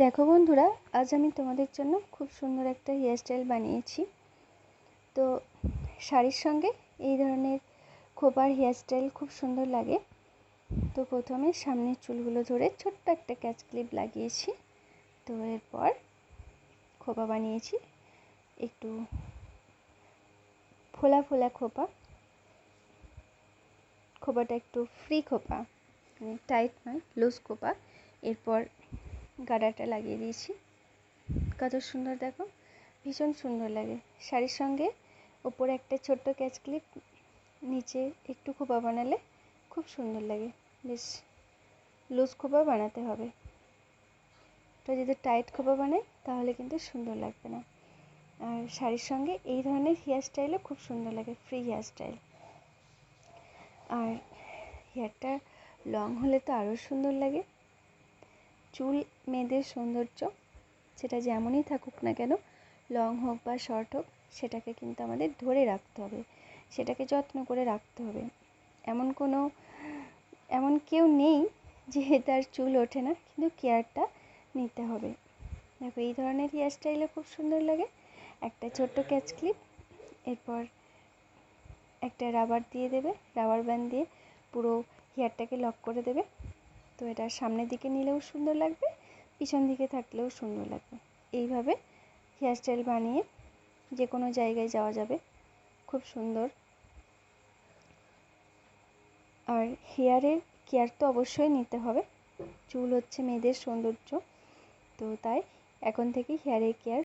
দেখো বন্ধুরা, আজ আমি তোমাদের জন্য খুব সুন্দর একটা হেয়ারস্টাইল বানিয়েছি। তো শাড়ির সঙ্গে এই ধরনের খোপার হেয়ারস্টাইল খুব সুন্দর লাগে। তো প্রথমে সামনের চুলগুলো ধরে ছোট্ট একটা ক্যাচ ক্লিপ লাগিয়েছি। তো এরপর খোপা বানিয়েছি, একটু ফোলা ফোলা খোপা। খোপাটা একটু ফ্রি খোপা মানে টাইট নয় লুজ খোপা। এরপর গাডারটা লাগিয়ে দিয়েছি। কত সুন্দর দেখো, ভীষণ সুন্দর লাগে। শাড়ির সঙ্গে ওপরে একটা ছোট্ট ক্যাচ ক্লিপ নিচে একটু খোপা বানালে খুব সুন্দর লাগে। বেশ লুজ খোপা বানাতে হবে। তো যদি টাইট খোপা বানাই, তাহলে কিন্তু সুন্দর লাগবে না। আর শাড়ির সঙ্গে এই ধরনের হেয়ার স্টাইলও খুব সুন্দর লাগে ফ্রি হেয়ার স্টাইল আর হেয়ারটা লং হলে তো আরও সুন্দর লাগে। চুল মেয়েদের সৌন্দর্য সেটা যেমনই থাকুক না কেন, লং হোক বা শর্ট হোক, সেটাকে কিন্তু আমাদের ধরে রাখতে হবে। সেটাকে যত্ন করে রাখতে হবে। এমন কোনো, এমন কেউ নেই যে তার চুল ওঠে না, কিন্তু কেয়ারটা নিতে হবে। দেখো, এই ধরনের হেয়ার স্টাইলে খুব সুন্দর লাগে। একটা ছোট্ট ক্যাচ ক্লিপ এরপর একটা রাবার দিয়ে দেবে রাবার ব্যান্ড দিয়ে পুরো হেয়ারটাকে লক করে দেবে। তো এটা সামনের দিকে নিলেও সুন্দর লাগবে, পিছন দিকে থাকলেও সুন্দর লাগবে। এইভাবে হেয়ারস্টাইল বানিয়ে যে কোনো জায়গায় যাওয়া যাবে, খুব সুন্দর। আর হেয়ারের কেয়ার তো অবশ্যই নিতে হবে, চুল হচ্ছে মেয়েদের সৌন্দর্য। তো তাই এখন থেকেই হেয়ারের কেয়ার